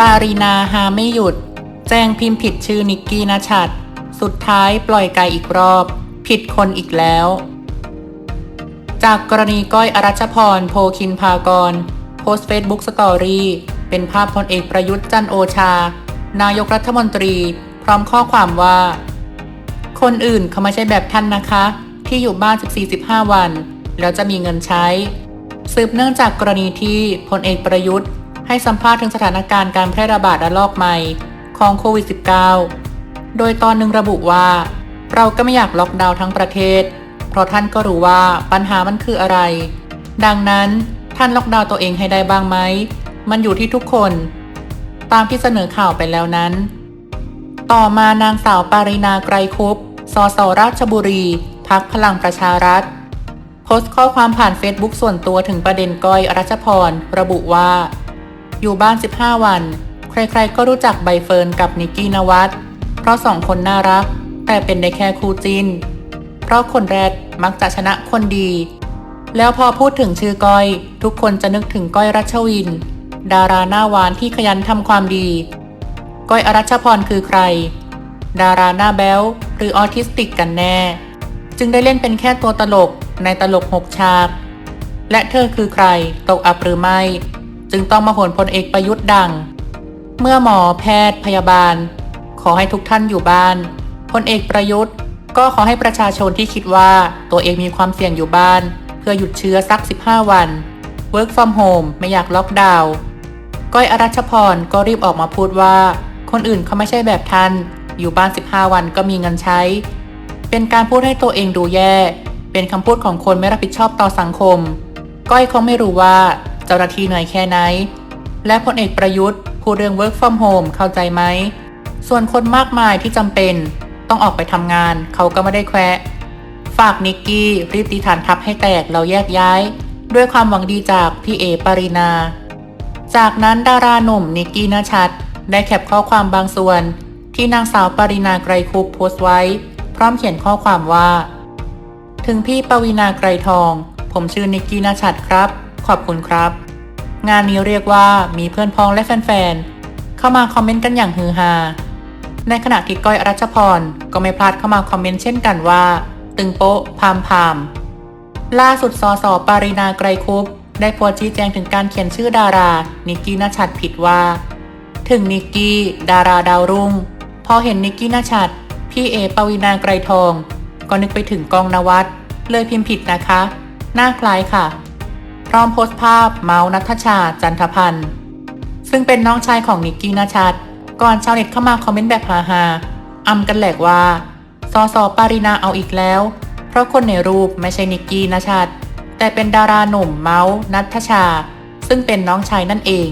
ปารีนาหาไม่หยุด แจ้งพิมพ์ผิดชื่อนิกกี้นชัด สุดท้ายปล่อยไกอีกรอบ ผิดคนอีกแล้ว จากกรณีก้อยอรัชพรโพคินพากร โพสเฟซบุ๊กสตอรี่เป็นภาพพลเอกประยุทธ์จันโอชา นายกรัฐมนตรี พร้อมข้อความว่า คนอื่นเขาไม่ใช่แบบท่านนะคะ ที่อยู่บ้าน 14-15 วัน แล้วจะมีเงินใช้ สืบเนื่องจากกรณีที่พลเอกประยุทธ์ ให้สัมภาษณ์ถึงสถานการณ์การแพร่ระบาดระลอกใหม่ของโควิด -19 โดยตอนหนึ่งระบุว่า เราก็ไม่อยากล็อกดาวน์ทั้งประเทศ เพราะท่านก็รู้ว่าปัญหามันคืออะไร ดังนั้นท่านล็อกดาวน์ตัวเองให้ได้บ้างไหม มันอยู่ที่ทุกคน ตามที่เสนอข่าวไปแล้วนั้น ต่อมานางสาวปารินาไกรคุปสสราชบุรีพักพลังประชารัฐ โพสต์ข้อความผ่านเฟซบุ๊กส่วนตัวถึงประเด็นก้อยรัชพร ระบุว่า อยู่บ้าน 15 วัน ใครๆก็รู้จักใบเฟิร์นกับนิกกี้นวัดเพราะสองคนน่ารัก แต่เป็นได้แค่คู่จิน เพราะคนแรกมักจะชนะคนดี แล้วพอพูดถึงชื่อก้อย ทุกคนจะนึกถึงก้อยรัชวิน ดาราหน้าหวานที่ขยันทำความดี ก้อยอรัชพรคือใคร ดาราหน้าแบ๊วหรือออทิสติกกันแน่ จึงได้เล่นเป็นแค่ตัวตลกในตลกหกฉากและเธอคือใคร ตกอับหรือไม่ จึงต้องมาโหนพลเอกประยุทธ์ดัง เมื่อหมอแพทย์พยาบาล ขอให้ทุกท่านอยู่บ้านพลเอกประยุทธ์ ก็ขอให้ประชาชนที่คิดว่าตัวเองมีความเสี่ยงอยู่บ้าน เพื่อหยุดเชื้อสัก 15 วัน work from home ไม่อยากล็อกดาวน์ก้อยอรัชพรก็รีบออกมาพูดว่า คนอื่นเขาไม่ใช่แบบท่าน อยู่บ้าน 15 วันก็มีเงินใช้ เป็นการพูดให้ตัวเองดูแย่ เป็นคำพูดของคนไม่รับผิดชอบต่อสังคม ก้อยเขาไม่รู้ว่า เจ้าหน้าที่หน่อยแค่ไหน และพลเอกประยุทธ์พูดเรื่อง work from home เข้าใจไหม ส่วนคนมากมายที่จำเป็นต้องออกไปทำงานเขาก็ไม่ได้แควะ ฝากนิกกี้รีบตีฐานทัพให้แตกเราแยกย้าย ด้วยความหวังดีจากพี่เอปรินา จากนั้นดาราหนุ่มนิกกี้นชัด ได้แคปข้อความบางส่วน ที่นางสาวปรินาไกรคุปโพสต์ไว้ พร้อมเขียนข้อความว่า ถึงพี่ปวีนาไกรทอง ผมชื่อนิกกี้นชัดครับ ขอบคุณครับ งานนี้เรียกว่ามีเพื่อนพ้องและแฟนๆ เข้ามาคอมเมนต์กันอย่างฮือฮา ในขณะที่ก้อยรัชพรก็ไม่พลาดเข้ามาคอมเมนต์เช่นกันว่า ตึงโป๊ะพามพามล่าสุดสสปารินาไกรคุปได้โพสต์ชี้แจงถึงการเขียนชื่อดารา นิกกี้นชัดผิดว่า ถึงนิกกี้ ดาราดาวรุ่ง พอเห็นนิกกี้นชัดพี่เอปวีนาไกรทอง ก็นึกไปถึงกองนวัดเลยพิมพ์ผิดนะคะ หน้าคล้ายค่ะ ร้อมโพสต์ภาพเมาส์นัทชาจันทพันธ์ซึ่งเป็นน้องชายของนิกกี้นาชัด ก่อนชาวเน็ตเข้ามาคอมเมนต์แบบฮาฮาอำกันแหลกว่าสอสอปารินาเอาอีกแล้ว เพราะคนในรูปไม่ใช่นิกกี้นาชัด แต่เป็นดาราหนุ่มเมาส์นัทชา ซึ่งเป็นน้องชายนั่นเอง